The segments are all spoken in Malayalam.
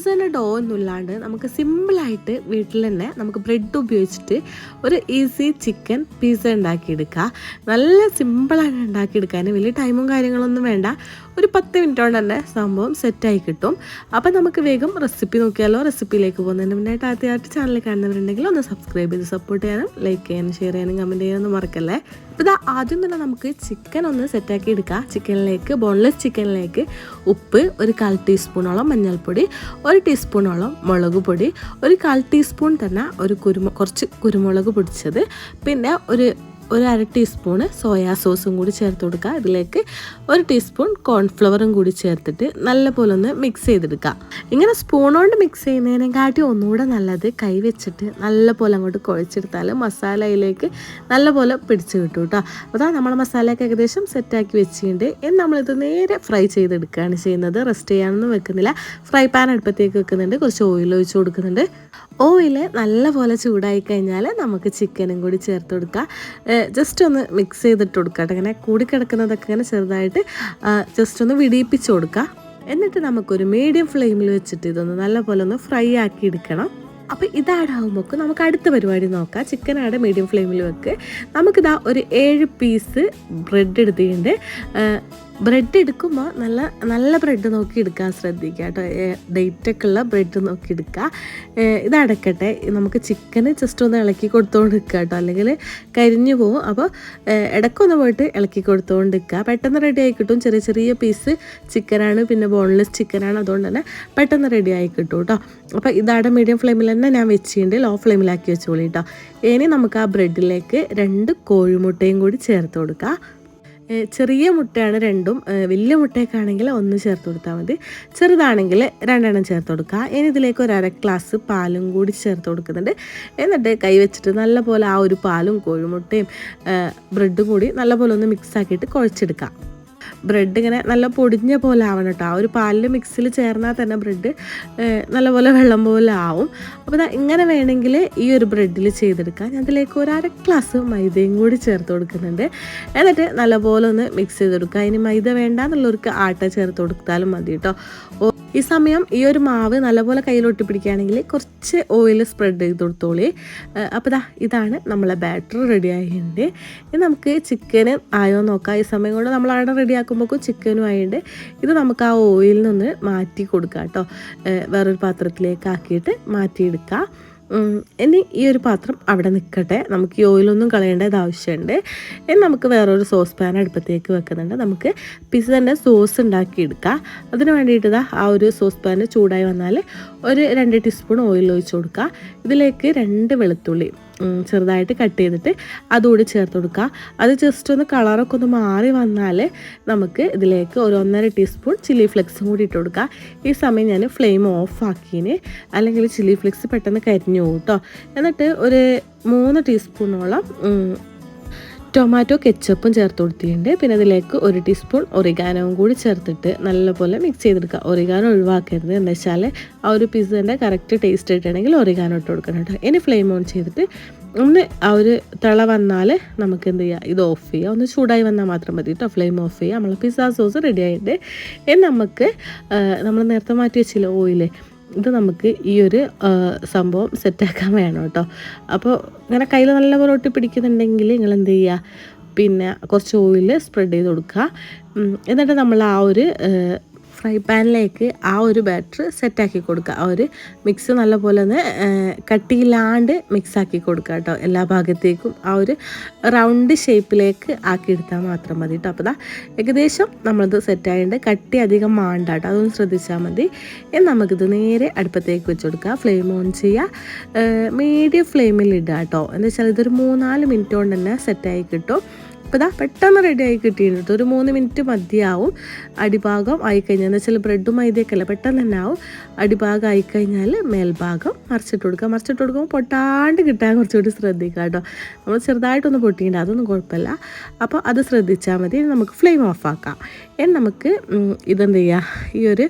പിസ്സേന്റെ ഡോ എന്നുള്ളാണ്ട് നമുക്ക് സിമ്പിളായിട്ട് വീട്ടിൽ തന്നെ നമുക്ക് ബ്രെഡ് ഉപയോഗിച്ചിട്ട് ഒരു ഈസി ചിക്കൻ പിസ്സ ഉണ്ടാക്കിയെടുക്കുക. നല്ല സിമ്പിളായിട്ട് ഉണ്ടാക്കിയെടുക്കാൻ വലിയ ടൈമും കാര്യങ്ങളൊന്നും വേണ്ട. ഒരു പത്ത് മിനിറ്റ് കൊണ്ട് തന്നെ സംഭവം സെറ്റായി കിട്ടും. അപ്പോൾ നമുക്ക് വേഗം റെസിപ്പി നോക്കിയാലോ? റെസിപ്പിയിലേക്ക് പോകുന്നതിന് മുന്നായിട്ട് ആദ്യമായിട്ട് ചാനൽ കാണുന്നവരുണ്ടെങ്കിൽ ഒന്ന് സബ്സ്ക്രൈബ് ചെയ്ത് സപ്പോർട്ട് ചെയ്യാനും ലൈക്ക് ചെയ്യാനും ഷെയർ ചെയ്യാനും കമന്റ് ചെയ്യാനൊന്നും മറക്കല്ലേ? അപ്പോൾ ഇതാ ആദ്യം തന്നെ നമുക്ക് ചിക്കൻ ഒന്ന് സെറ്റാക്കി എടുക്കാം. ചിക്കനിലേക്ക് ബോൺലെസ് ചിക്കനിലേക്ക് ഉപ്പ് ഒരു കാൽ ടീസ്പൂണോളം മഞ്ഞൾപ്പൊടി ഒരു ടീസ്പൂണോളം മുളക് പൊടി ഒരു കാൽ ടീസ്പൂൺ തന്നെ ഒരു കുരുമു കുറച്ച് കുരുമുളക് പൊടിച്ചത്. പിന്നെ ഒരു ഒരു അര ടീസ്പൂണ് സോയാ സോസും കൂടി ചേർത്ത് കൊടുക്കുക. അതിലേക്ക് ഒരു ടീസ്പൂൺ കോൺഫ്ലവറും കൂടി ചേർത്തിട്ട് നല്ലപോലെ ഒന്ന് മിക്സ് ചെയ്തെടുക്കുക. ഇങ്ങനെ സ്പൂൺ കൊണ്ട് മിക്സ് ചെയ്യുന്നതിനെക്കാട്ടി ഒന്നുകൂടെ നല്ലത് കൈ വെച്ചിട്ട് നല്ലപോലെ അങ്ങോട്ട് കുഴച്ചെടുത്താൽ മസാലയിലേക്ക് നല്ലപോലെ പിടിച്ച് കിട്ടും കേട്ടോ. അതാ നമ്മുടെ മസാലയൊക്കെ ഏകദേശം സെറ്റാക്കി വെച്ചിട്ടുണ്ട്. ഇനി നമ്മളിത് നേരെ ഫ്രൈ ചെയ്തെടുക്കുകയാണ് ചെയ്യുന്നത്. റെസ്റ്റ് ചെയ്യാനൊന്നും വെക്കുന്നില്ല. ഫ്രൈ പാൻ അടുപ്പത്തേക്ക് വെക്കുന്നുണ്ട്. കുറച്ച് ഓയിൽ ഒഴിച്ച് കൊടുക്കുന്നുണ്ട്. ഓയിൽ നല്ലപോലെ ചൂടായി കഴിഞ്ഞാൽ നമുക്ക് ചിക്കനും കൂടി ചേർത്ത് കൊടുക്കുക ജസ്റ്റ് ഒന്ന് മിക്സ് ചെയ്തിട്ട് കൊടുക്കുക കൂടി കൂടിക്കിടക്കുന്നതൊക്കെ ഇങ്ങനെ ചെറുതായിട്ട് ജസ്റ്റ് ഒന്ന് വിടിയിപ്പിച്ച് കൊടുക്കുക എന്നിട്ട് നമുക്കൊരു മീഡിയം ഫ്ലെയിമിൽ വെച്ചിട്ട് ഇതൊന്ന് നല്ലപോലെ ഒന്ന് ഫ്രൈ ആക്കി എടുക്കണം. അപ്പോൾ ഇതാടാകുമ്പോൾ നമുക്ക് അടുത്ത പരിപാടി നോക്കാം. ചിക്കൻ ആടെ മീഡിയം ഫ്ലെയിമിൽ വെക്ക്. നമുക്കിതാ ഒരു ഏഴ് പീസ് ബ്രെഡ് എടുത്തിട്ടുണ്ട്. ബ്രെഡ് എടുക്കുമ്പോൾ നല്ല നല്ല ബ്രെഡ് നോക്കി എടുക്കാൻ ശ്രദ്ധിക്കുക കേട്ടോ. ഡേറ്റൊക്കെ ഉള്ള ബ്രെഡ് നോക്കി എടുക്കുക. ഇത് അടക്കട്ടെ. നമുക്ക് ചിക്കന് ജസ്റ്റ് ഒന്ന് ഇളക്കി കൊടുത്തുകൊണ്ട് നിൽക്കുക കേട്ടോ. അല്ലെങ്കിൽ കരിഞ്ഞു പോകും അപ്പോൾ ഇടക്കൊന്ന് പോയിട്ട് ഇളക്കി കൊടുത്തുകൊണ്ട് നിൽക്കുക. പെട്ടെന്ന് റെഡി ആയി കിട്ടും. ചെറിയ ചെറിയ പീസ് ചിക്കനാണ് പിന്നെ ബോൺലെസ് ചിക്കനാണ് അതുകൊണ്ട് തന്നെ പെട്ടെന്ന് റെഡി ആയി കിട്ടും കേട്ടോ. അപ്പോൾ ഇതാണ് മീഡിയം ഫ്ലെയിമിൽ തന്നെ ഞാൻ വെച്ചിട്ടുണ്ട്. ലോ ഫ്ലെയിമിലാക്കി വെച്ചോളി കേട്ടോ. ഇനി നമുക്ക് ആ ബ്രെഡിലേക്ക് രണ്ട് കോഴിമുട്ടയും കൂടി ചേർത്ത് കൊടുക്കുക ചെറിയ മുട്ടയാണ് രണ്ടും. വലിയ മുട്ടയൊക്കെ ആണെങ്കിൽ ഒന്ന് ചേർത്ത് കൊടുത്താൽ മതി. ചെറുതാണെങ്കിൽ രണ്ടെണ്ണം ചേർത്ത് കൊടുക്കുക. ഇനി ഇതിലേക്ക് ഒരു അര ഗ്ലാസ് പാലും കൂടി ചേർത്ത് കൊടുക്കുന്നുണ്ട്. എന്നിട്ട് കൈ വെച്ചിട്ട് നല്ലപോലെ ആ ഒരു പാലും കോഴിമുട്ടയും ബ്രെഡും കൂടി നല്ലപോലെ ഒന്ന് മിക്സ് ആക്കിയിട്ട് കുഴച്ചെടുക്കാം ബ്രെഡ് ഇങ്ങനെ നല്ല പൊടിഞ്ഞ പോലെ ആവണം കേട്ടോ. ആ ഒരു പാലിൽ മിക്സിൽ ചേർന്നാൽ തന്നെ ബ്രെഡ് നല്ലപോലെ വെള്ളം പോലെ ആവും. അപ്പോൾ ഇങ്ങനെ വേണമെങ്കിൽ ഈ ഒരു ബ്രെഡിൽ ചെയ്തെടുക്കാം. ഞാൻ അതിലേക്ക് ഒരു അര ഗ്ലാസ് മൈദയും കൂടി ചേർത്ത് കൊടുക്കുന്നുണ്ട്. എന്നിട്ട് നല്ലപോലെ ഒന്ന് മിക്സ് ചെയ്തെടുക്കുക. ഇനി മൈദ വേണ്ട എന്നുള്ളവർക്ക് ആട്ട ചേർത്ത് കൊടുത്താലും മതി കേട്ടോ. ഈ സമയം ഈ ഒരു മാവ് നല്ലപോലെ കയ്യിലൊട്ടി പിടിക്കുകയാണെങ്കിൽ കുറച്ച് ഓയിൽ സ്പ്രെഡ് ചെയ്ത് കൊടുത്തോളി. അപ്പോൾ ഇതാ ഇതാണ് നമ്മളെ ബാറ്റർ റെഡി ആയിട്ടുണ്ട്. ഇനി നമുക്ക് ചിക്കന് ആയോ നോക്കാം. ഈ സമയം കൊണ്ട് നമ്മൾ അവിടെ റെഡി ആക്കുമ്പോഴേക്കും ചിക്കനും ആയിട്ട് ഇത് നമുക്ക് ആ ഓയിലിൽ നിന്ന് മാറ്റി കൊടുക്കാം കേട്ടോ വേറൊരു പാത്രത്തിലേക്ക് ആക്കിയിട്ട് മാറ്റിയെടുക്കാം. ഇനി ഈ ഒരു പാത്രം അവിടെ നിൽക്കട്ടെ നമുക്ക് ഈ ഓയിലൊന്നും കളയേണ്ടത് ആവശ്യമുണ്ട് ഇനി നമുക്ക് വേറൊരു സോസ് പാൻ അടുപ്പത്തേക്ക് വെക്കുന്നുണ്ട്. നമുക്ക് പിസ്സന്റെ സോസ് ഉണ്ടാക്കിയെടുക്കാം. അതിന് വേണ്ടിയിട്ട് ആ ഒരു സോസ് പാൻ ചൂടായി വന്നാൽ ഒരു രണ്ട് ടീസ്പൂൺ ഓയിൽ ഒഴിച്ച് കൊടുക്കുക ഇതിലേക്ക് രണ്ട് വെളുത്തുള്ളി ചെറുതായിട്ട് കട്ട് ചെയ്തിട്ട് അതുകൂടി ചേർത്ത് കൊടുക്കുക. അത് ജസ്റ്റ് ഒന്ന് കളറൊക്കെ ഒന്ന് മാറി വന്നാൽ നമുക്ക് ഇതിലേക്ക് ഒരു ഒന്നര ടീസ്പൂൺ ചില്ലി ഫ്ലെക്സും കൂടി ഇട്ട് കൊടുക്കുക. ഈ സമയം ഞാൻ ഫ്ലെയിം ഓഫ് ആക്കിയതിന് അല്ലെങ്കിൽ ചില്ലി ഫ്ലെക്സ് പെട്ടെന്ന് കരിഞ്ഞു പോകും കേട്ടോ എന്നിട്ട് ഒരു മൂന്ന് ടീസ്പൂണോളം ടൊമാറ്റോ കെച്ചപ്പും ചേർത്ത് കൊടുത്തിട്ടുണ്ട്. പിന്നെ അതിലേക്ക് ഒരു ടീസ്പൂൺ ഒറിഗാനവും കൂടി ചേർത്തിട്ട് നല്ലപോലെ മിക്സ് ചെയ്തെടുക്കുക. ഒറിഗാനോ ഒഴിവാക്കരുത് എന്താ വെച്ചാൽ ആ ഒരു പിസ്സേന്റെ കറക്റ്റ് ടേസ്റ്റ് ആയിട്ടാണെങ്കിൽ ഒറിഗാനോ ഇട്ട് കൊടുക്കണം കേട്ടോ. ഇനി ഫ്ലെയിം ഓൺ ചെയ്തിട്ട് ഒന്ന് ആ ഒരു തിള വന്നാൽ നമുക്ക് എന്ത് ചെയ്യുക ഇത് ഓഫ് ചെയ്യുക ഒന്ന് ചൂടായി വന്നാൽ മാത്രം മതി കേട്ടോ. ഫ്ലെയിം ഓഫ് ചെയ്യുക നമ്മൾ പിസ്സ സോസ് റെഡി ആയിട്ട്. ഇനി നമുക്ക് നമ്മൾ നേരത്തെ മാറ്റി വെച്ചില്ല ഓയിൽ ഇത് നമുക്ക് ഈ ഒരു സംഭവം സെറ്റാക്കാൻ വേണം കേട്ടോ. അപ്പോൾ ഇങ്ങനെ കയ്യിൽ നല്ലപോലെ ഒട്ടി പിടിക്കുന്നുണ്ടെങ്കിൽ നിങ്ങൾ എന്ത് ചെയ്യുക? പിന്നെ കുറച്ച് ഓയിൽ സ്പ്രെഡ് ചെയ്ത് കൊടുക്കുക. എന്നിട്ട് നമ്മൾ ആ ഒരു ഫ്രൈ പാനിലേക്ക് ആ ഒരു ബാറ്റർ സെറ്റാക്കി കൊടുക്കുക. ആ ഒരു മിക്സ് നല്ലപോലെ ഒന്ന് കട്ടിയില്ലാണ്ട് മിക്സാക്കി കൊടുക്കുക കേട്ടോ. എല്ലാ ഭാഗത്തേക്കും ആ ഒരു റൗണ്ട് ഷേപ്പിലേക്ക് ആക്കിയെടുത്താൽ മാത്രം മതി കേട്ടോ. അപ്പോൾ ഏകദേശം നമ്മളിത് സെറ്റായതുകൊണ്ട് കട്ടി അധികം മാണ്ട കേട്ടോ. അതൊന്ന് ശ്രദ്ധിച്ചാൽ മതി. നമുക്കിത് നേരെ അടുപ്പത്തേക്ക് വെച്ച് കൊടുക്കുക. ഫ്ലെയിം ഓൺ ചെയ്യുക. മീഡിയം ഫ്ലെയിമിൽ ഇടുക കേട്ടോ. എന്താ വെച്ചാൽ ഇതൊരു മൂന്നാൽ മിനിറ്റ് കൊണ്ട് തന്നെ സെറ്റായി കിട്ടും. അപ്പോൾ ഇതാ പെട്ടെന്ന് റെഡി ആയി കിട്ടിയിട്ടുണ്ട്. ഒരു മൂന്ന് മിനിറ്റ് മതിയാവും. അടിഭാഗം ആയിക്കഴിഞ്ഞാൽ എന്ന് വെച്ചാൽ ബ്രെഡും മൈദയൊക്കെ അല്ല? പെട്ടെന്ന് തന്നെ ആവും. അടിഭാഗം ആയിക്കഴിഞ്ഞാൽ മേൽഭാഗം മറിച്ചിട്ട് കൊടുക്കുക. മറിച്ചിട്ട് കൊടുക്കുമ്പോൾ പൊട്ടാണ്ട് കിട്ടാൻ കുറച്ചുകൂടി ശ്രദ്ധിക്കുക കേട്ടോ. നമ്മൾ ചെറുതായിട്ടൊന്ന് പൊട്ടിയിട്ടുണ്ട്. അതൊന്നും കുഴപ്പമില്ല. അപ്പോൾ അത് ശ്രദ്ധിച്ചാൽ മതി. നമുക്ക് ഫ്ലെയിം ഓഫ് ആക്കാം. ഇനി നമുക്ക് ഇതെന്ത് ചെയ്യുക? ഈ ഒരു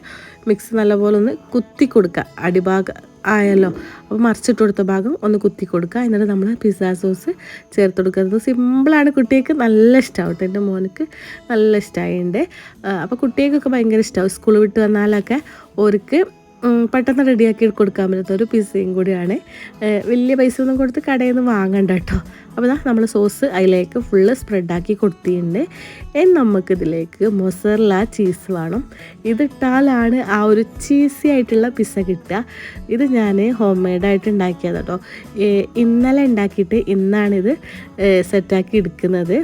മിക്സ് നല്ലപോലെ ഒന്ന് കുത്തി കൊടുക്കുക. അടിഭാഗം ആയല്ലോ. അപ്പോൾ മറിച്ചിട്ട് കൊടുത്ത ഭാഗം ഒന്ന് കുത്തി കൊടുക്കുക എന്നിട്ട് നമ്മൾ പിസ്സ സോസ് ചേർത്ത് കൊടുക്കുന്നത് സിമ്പിളാണ് കുട്ടികൾക്ക് നല്ല ഇഷ്ടമാവും എന്റെ മോനക്ക് നല്ല ഇഷ്ടമായിട്ടുണ്ട് അപ്പോൾ കുട്ടികൾക്കൊക്കെ ഭയങ്കര ഇഷ്ടമാവും സ്കൂൾ വിട്ട് വന്നാലൊക്കെ ഓർക്ക് പെട്ടെന്ന് റെഡിയാക്കി കൊടുക്കാൻ പറ്റുന്ന ഒരു പിസ്സയും കൂടിയാണ്. വലിയ പൈസ ഒന്നും കൊടുത്ത് കടയിൽ നിന്ന് വാങ്ങണ്ട കേട്ടോ. അപ്പോൾ നമ്മൾ സോസ് അതിലേക്ക് ഫുള്ള് സ്പ്രെഡാക്കി കൊടുത്തിട്ടുണ്ട്. ഇനി നമുക്കിതിലേക്ക് മൊസറല ചീസ് വേണം. ഇതിട്ടാലാണ് ആ ഒരു ചീസി ആയിട്ടുള്ള പിസ്സ കിട്ടുക. ഇത് ഞാൻ ഹോം മെയ്ഡായിട്ട് ഉണ്ടാക്കിയത് കേട്ടോ ഇന്നലെ ഉണ്ടാക്കിയിട്ട് ഇന്നാണിത് സെറ്റാക്കി എടുക്കുന്നത്.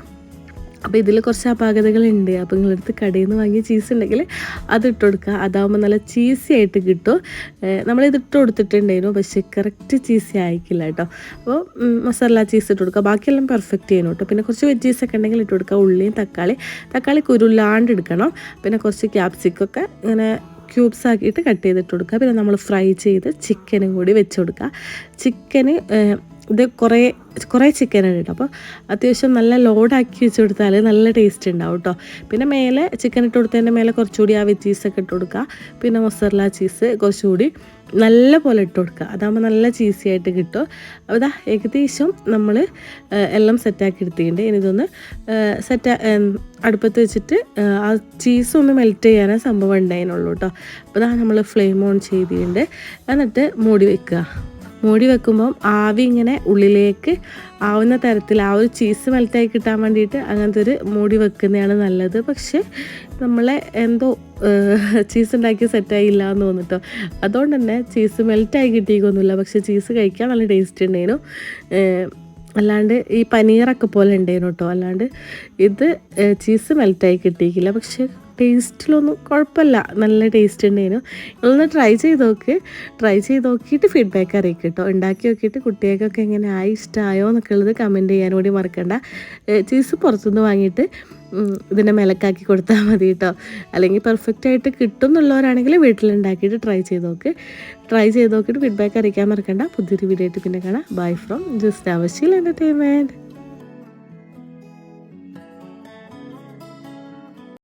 അപ്പോൾ ഇതിൽ കുറച്ച് അപാകതകളുണ്ട്. അപ്പോൾ നിങ്ങളടുത്ത് കടയിൽ നിന്ന് വാങ്ങിയ ചീസ് ഉണ്ടെങ്കിൽ അത് ഇട്ട് കൊടുക്കുക. അതാവുമ്പോൾ നല്ല ചീസി ആയിട്ട് കിട്ടും. നമ്മളിത് ഇട്ട് കൊടുത്തിട്ടുണ്ടായിരുന്നു. പക്ഷേ കറക്റ്റ് ചീസി ആയിക്കില്ല കേട്ടോ. അപ്പോൾ മസാല ചീസ് ഇട്ട് കൊടുക്കുക. ബാക്കിയെല്ലാം പെർഫെക്റ്റ് ചെയ്യണം കേട്ടോ. പിന്നെ കുറച്ച് വെജീസ് ഒക്കെ ഉണ്ടെങ്കിൽ ഇട്ട് കൊടുക്കുക. ഉള്ളിയും തക്കാളി. തക്കാളി കുരുല്ലാണ്ട് എടുക്കണം. പിന്നെ കുറച്ച് ക്യാപ്സിക്കൊക്കെ ഇങ്ങനെ ക്യൂബ്സ് ആക്കിയിട്ട് കട്ട് ചെയ്തിട്ട് കൊടുക്കുക. പിന്നെ നമ്മൾ ഫ്രൈ ചെയ്ത് ചിക്കനും കൂടി വെച്ച് കൊടുക്കുക. ചിക്കന് ഇത് കുറേ കുറേ ചിക്കനാണ് കേട്ടോ അപ്പോൾ അത്യാവശ്യം നല്ല ലോഡാക്കി വെച്ച് കൊടുത്താൽ നല്ല ടേസ്റ്റ് ഉണ്ടാവും കേട്ടോ പിന്നെ മേലെ ചിക്കൻ ഇട്ട് കൊടുത്തതിന്റെ മേലെ കുറച്ചുകൂടി ആ വെജീസൊക്കെ ഇട്ട് കൊടുക്കുക പിന്നെ മൊസറല ചീസ് കുറച്ചുകൂടി നല്ല പോലെ ഇട്ട് കൊടുക്കുക അതാകുമ്പോൾ നല്ല ചീസി ആയിട്ട് കിട്ടും. അപ്പോൾ ഇതാ ഏകദേശം നമ്മൾ എല്ലാം സെറ്റാക്കി എടുത്തിട്ടുണ്ട്. ഇനി ഇതൊന്ന് സെറ്റ് അടുപ്പത്ത് വെച്ചിട്ട് ആ ചീസ് ഒന്ന് മെൽറ്റ് ചെയ്യാനേ സംഭവം ഉണ്ടായിരുന്നുള്ളൂ കേട്ടോ അപ്പോൾ ഇതാ നമ്മൾ ഫ്ലെയിം ഓൺ ചെയ്തിട്ടുണ്ട്. എന്നിട്ട് മൂടി വെക്കുക മൂടി വെക്കുമ്പം ആവി ഇങ്ങനെ ഉള്ളിലേക്ക് ആവുന്ന തരത്തിൽ ആ ഒരു ചീസ് മെൽറ്റായി കിട്ടാൻ വേണ്ടിയിട്ട് അങ്ങനത്തെ ഒരു മൂടി വെക്കുന്നതാണ് നല്ലത്. പക്ഷേ നമ്മളെ എന്തോ ചീസ് ഉണ്ടാക്കി സെറ്റായില്ല എന്ന് തോന്നിട്ടോ അതുകൊണ്ട് തന്നെ ചീസ് മെൽറ്റായി കിട്ടിയൊന്നുമില്ല പക്ഷേ ചീസ് കഴിക്കാൻ നല്ല ടേസ്റ്റ് ഉണ്ടായിരുന്നു. അല്ലാണ്ട് ഈ പനീറൊക്കെ പോലെ ഉണ്ടായിരുന്നു കേട്ടോ. അല്ലാണ്ട് ഇത് ചീസ് മെൽറ്റായി കിട്ടിയിക്കില്ല. പക്ഷേ ടേസ്റ്റിലൊന്നും കുഴപ്പമില്ല. നല്ല ടേസ്റ്റ് ഉണ്ടായിരുന്നു നിങ്ങളൊന്ന് ട്രൈ ചെയ്ത് നോക്ക്. ട്രൈ ചെയ്ത് നോക്കിയിട്ട് ഫീഡ്ബാക്ക് അറിയിക്കും കേട്ടോ ഉണ്ടാക്കി നോക്കിയിട്ട് കുട്ടികൾക്കൊക്കെ എങ്ങനെ ആയി ഇഷ്ടമായോ എന്നൊക്കെ ഉള്ളത് കമന്റ് ചെയ്യാൻ കൂടി മറക്കണ്ട. ചീസ് പുറത്തുനിന്ന് വാങ്ങിയിട്ട് ഇതിനെ മിലക്കാക്കി കൊടുത്താൽ മതി കേട്ടോ അല്ലെങ്കിൽ പെർഫെക്റ്റ് ആയിട്ട് കിട്ടും എന്നുള്ളവരാണെങ്കിൽ വീട്ടിലുണ്ടാക്കിയിട്ട് ട്രൈ ചെയ്ത് നോക്ക്. ട്രൈ ചെയ്ത് നോക്കിയിട്ട് ഫീഡ്ബാക്ക് അറിയിക്കാൻ മറക്കണ്ട. പുതിയൊരു വീഡിയോ ആയിട്ട് പിന്നെ കാണാം. ബൈ ഫ്രോം ജസ്റ്റ് അവശീൽ എന്റർടൈൻമെന്റ്